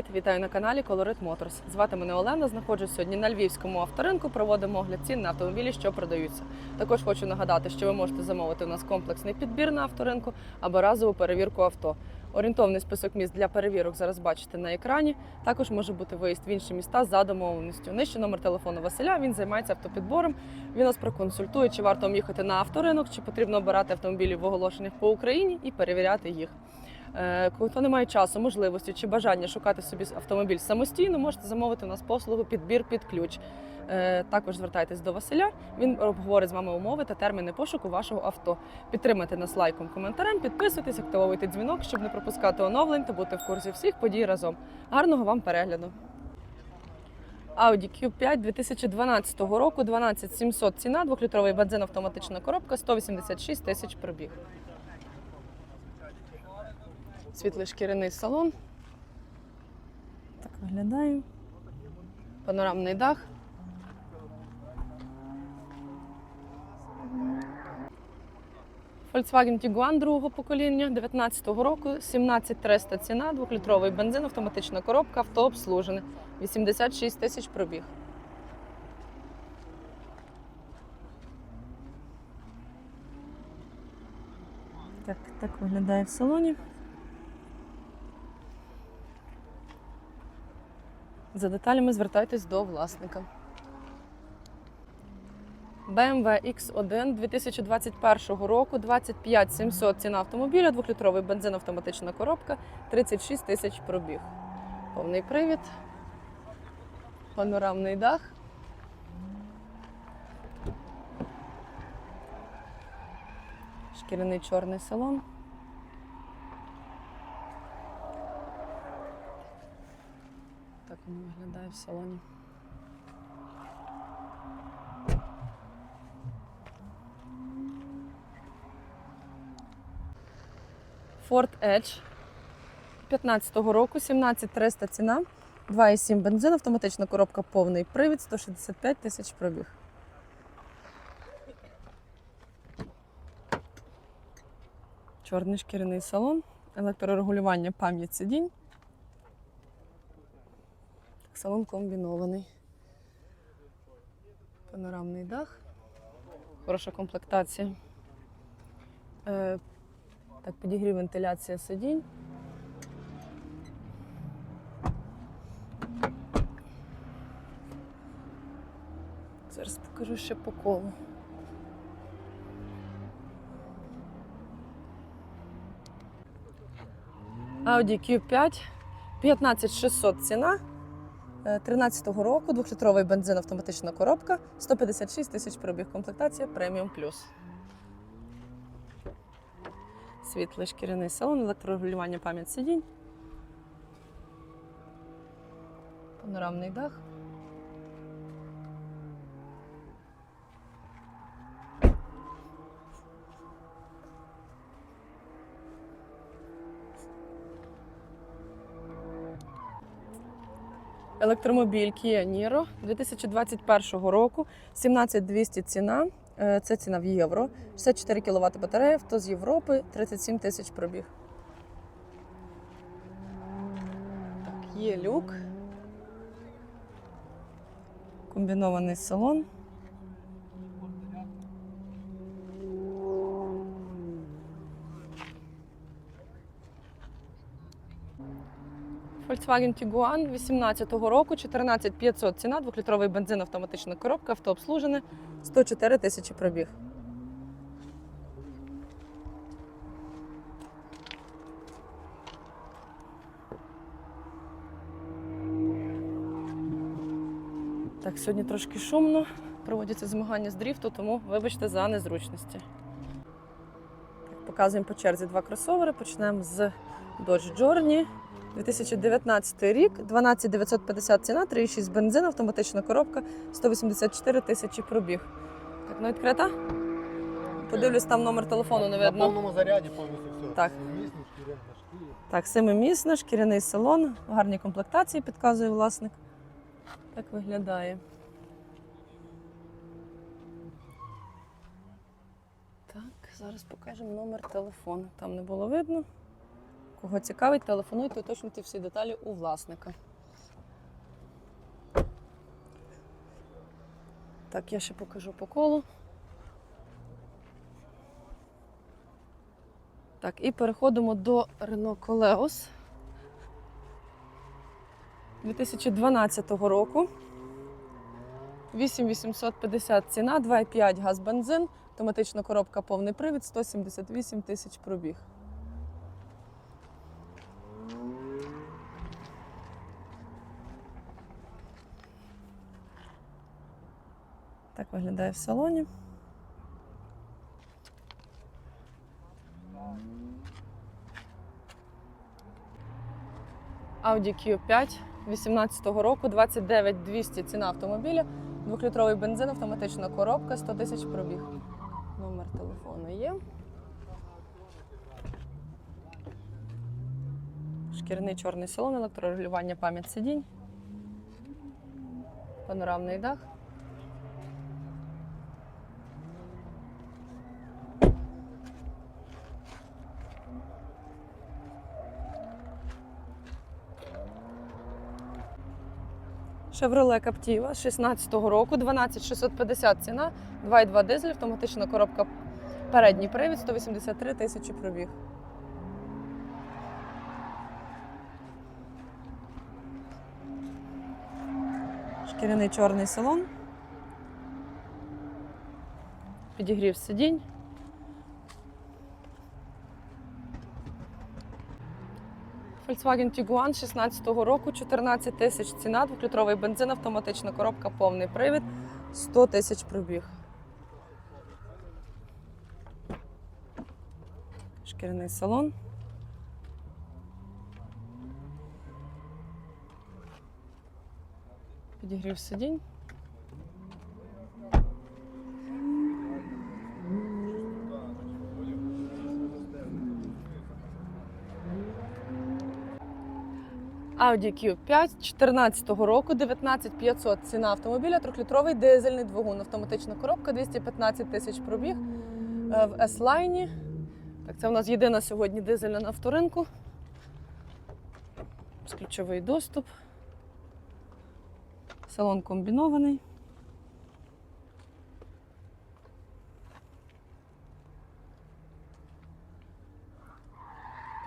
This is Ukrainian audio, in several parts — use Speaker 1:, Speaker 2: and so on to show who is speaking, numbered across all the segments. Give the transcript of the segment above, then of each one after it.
Speaker 1: Привіт, вітаю на каналі Colorit Motors. Звати мене Олена. Знаходжусь сьогодні на львівському авторинку. Проводимо огляд цін на автомобілі, що продаються. Також хочу нагадати, що ви можете замовити у нас комплексний підбір на авторинку або разову перевірку авто. Орієнтовний список міст для перевірок зараз бачите на екрані. Також може бути виїзд в інші міста за домовленістю. Нижче номер телефону Василя. Він займається автопідбором. Він нас проконсультує, чи варто їхати на авторинок, чи потрібно обирати автомобілі в оголошеннях по Україні і перевіряти їх. Е, Хто не має часу, можливості чи бажання шукати собі автомобіль самостійно, можете замовити у нас послугу підбір під ключ. Е, Також звертайтесь до Василя. Він обговорить з вами умови та терміни пошуку вашого авто. Підтримайте нас лайком, коментарем, підписуйтесь, активовуйте дзвінок, щоб не пропускати оновлень та бути в курсі всіх подій разом. Гарного вам перегляду! Audi Q5 2012 року, 12700 ціна, двохлітровий бензин, автоматична коробка, 186 тисяч пробіг. Світлий шкіряний салон. Так виглядає. Панорамний дах. Volkswagen Tiguan другого покоління 19-го року, 17300 ціна, двохлітровий бензин, автоматична коробка, авто обслужене, 86 тисяч пробіг. Так, так виглядає в салоні. За деталями звертайтесь до власника. BMW X1 2021 року, 25 700 ціна автомобіля, двохлітровий бензин, автоматична коробка, 36 тисяч пробіг. Повний привід, панорамний дах. Шкіряний чорний салон. Так виглядає в салоні. Ford Edge 15-го року, 17300 ціна, 2,7 бензин, автоматична коробка, повний привід, 165 тисяч пробіг. Чорний шкіряний салон, електрорегулювання пам'ять сидінь. Салон комбінований. Панорамний дах. Хороша комплектація. Е, так, підігрів вентиляція сидінь. Зараз покажу ще по колу. Audi Q5 15600 ціна. 13-го року, 2-літровий бензин, автоматична коробка, 156 тисяч пробіг. Комплектація преміум плюс. Світлий шкіряний салон, електрорегулювання пам'ять сидінь. Панорамний дах. Електромобіль Kia Niro 2021 року, 17200 ціна. Е, Це ціна в євро. 64 кВт батарея, авто з Європи, 37 тисяч пробіг. Так, є люк. Комбінований салон. Volkswagen Tiguan 18-го року, 14500 ціна, 2-літровий бензин, автоматична коробка, авто обслужене, 104 тисячі пробіг. Так, сьогодні трошки шумно. Проводяться змагання з дріфту, тому вибачте за незручності. Показуємо по черзі два кросовери. Почнемо з Dodge Journey. 2019 рік, 12950 ціна, 3,6 бензин, автоматична коробка, 184 тисячі пробіг. Так, ну відкрита? Подивлюсь, там номер телефону не
Speaker 2: На повному заряді повністю все.
Speaker 1: Так.
Speaker 2: Місний, шкірянка, шкіря.
Speaker 1: Так, семимісна, шкіряний салон, в гарній комплектації, підказує власник. Так виглядає. Так, зараз покажемо номер телефону. Там не було видно. Кого цікавить, телефонуйте, уточнюйте всі деталі у власника. Так, я ще покажу по колу. Так, і переходимо до Renault Coleos 2012 року. 8850 ціна, 2,5 газ бензин, автоматична коробка повний привід, 178 тисяч пробіг. Виглядає в салоні. Audi Q5 18 року, 29 200 ціна автомобіля, двохлітровий бензин, автоматична коробка, 100 тисяч пробіг. Номер телефону є. Шкіряний чорний салон, електрорегулювання пам'ять сидінь. Панорамний дах. Chevrolet Captiva 16-го року, 12650 ціна, 2,2 дизель, автоматична коробка передній привід, 183 тисячі пробіг. Шкіряний чорний салон. Підігрів сидінь. Volkswagen Tiguan 16-го року, 14 тисяч ціна, двохлітровий бензин, автоматична коробка, повний привід, 100 тисяч пробіг. Шкіряний салон. Підігрів сидінь. Audi Q5 14 року, 19500 ціна автомобіля, трьохлітровий дизельний двигун, автоматична коробка, 215 тисяч пробіг е, в S-Line. Так, це у нас єдина сьогодні дизельна на авторинку. Ключовий доступ. Салон комбінований.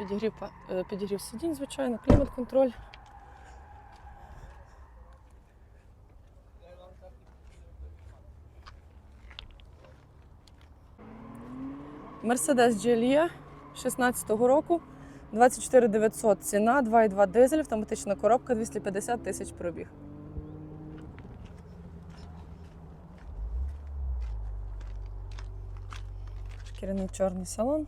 Speaker 1: Підігрів, е, підігрів сидінь, звичайно, клімат-контроль. Mercedes GLE 16-го року, 24 900 ціна, 2,2 дизель, автоматична коробка, 250 тисяч пробіг. Шкіряний чорний салон.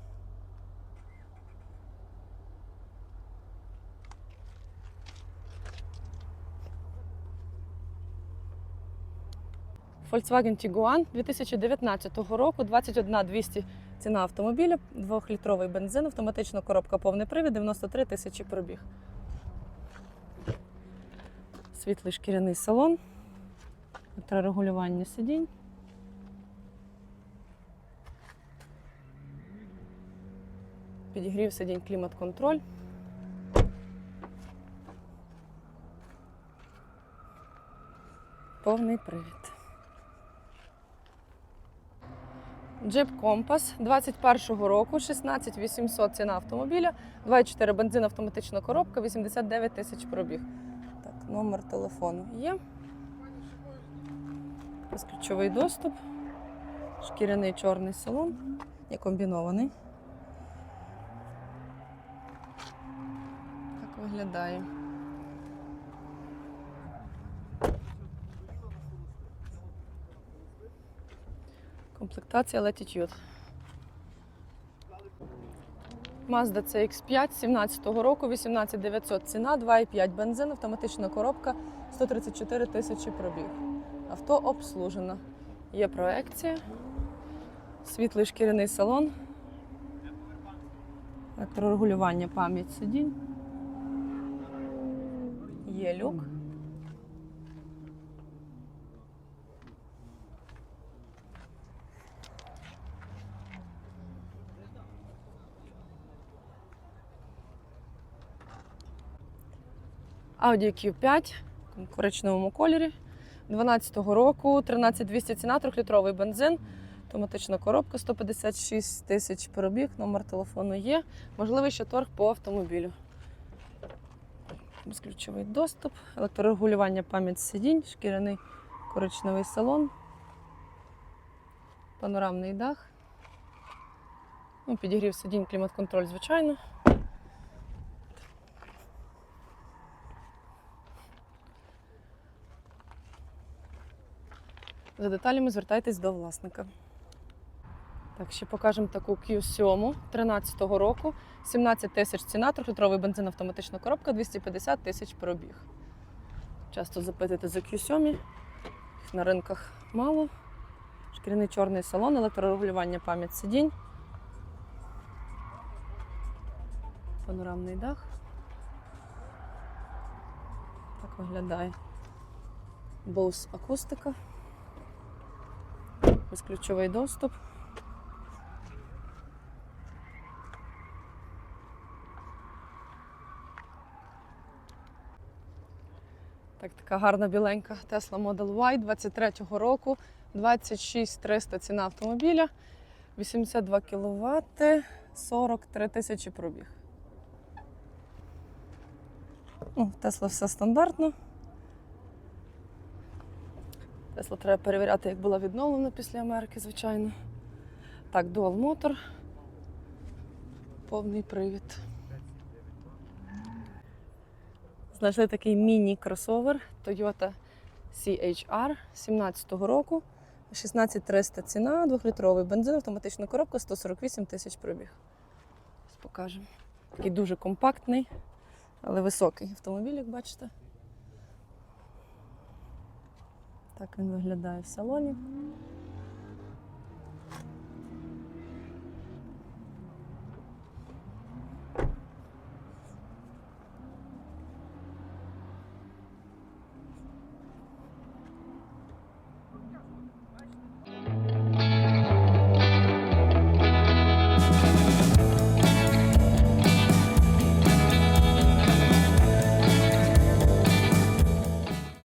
Speaker 1: Volkswagen Tiguan 2019 року, 21 200 ціна автомобіля, 2-літровий бензин, автоматична коробка повний привід, 93 тисячі пробіг. Світлий шкіряний салон, електрорегулювання сидінь. Підігрів сидінь клімат-контроль. Повний привід. Jeep Compass 21-го року, 16 800 ціна автомобіля, 2,4 бензин, автоматична коробка, 89 тисяч пробіг. Так, номер телефону є. Безключовий доступ. Шкіряний чорний салон. Є комбінований. Так виглядає. Комплектація Latitude. Mazda CX5 17-го року, 18900 ціна, 2,5 бензин, автоматична коробка, 134 тисячі пробіг. Авто обслужено. Є проекція, світлий шкіряний салон, електрорегулювання пам'ять сидінь. Є люк. Audi Q5 в коричневому кольорі. 12-го року, 13200 ціна, 3-літровий бензин. Автоматична коробка 156 тисяч пробіг, номер телефону є. Можливий ще торг по автомобілю. Безключовий доступ, електрорегулювання пам'ять сидінь, шкіряний коричневий салон, панорамний дах. Ну, підігрів сидінь, клімат-контроль, звичайно. За деталями звертайтесь до власника. Так, ще покажемо таку Q7 13-го року. 17 тисяч ціна, 3-літровий бензин, автоматична коробка, 250 тисяч пробіг. Часто запитуєте за Q7. Їх на ринках мало. Шкіряний чорний салон, електрорегулювання пам'ять сидінь. Панорамний дах. Так виглядає. Bose акустика. Безключовий доступ. Так, така гарна біленька Tesla Model Y 23-го року. 26 300 ціна автомобіля. 82 кВт, 43 тисячі пробіг. Ну, Тесла все стандартно. Тесла треба перевіряти, як була відновлена після Америки, звичайно. Так, Dual Motor. Повний привід. Знайшли такий міні-кросовер Toyota CHR 17-го року. 16300 ціна, 2-літровий бензин, автоматична коробка, 148 тисяч пробіг. Покажемо. Такий дуже компактний, але високий автомобіль, як бачите. Так він виглядає в салоні.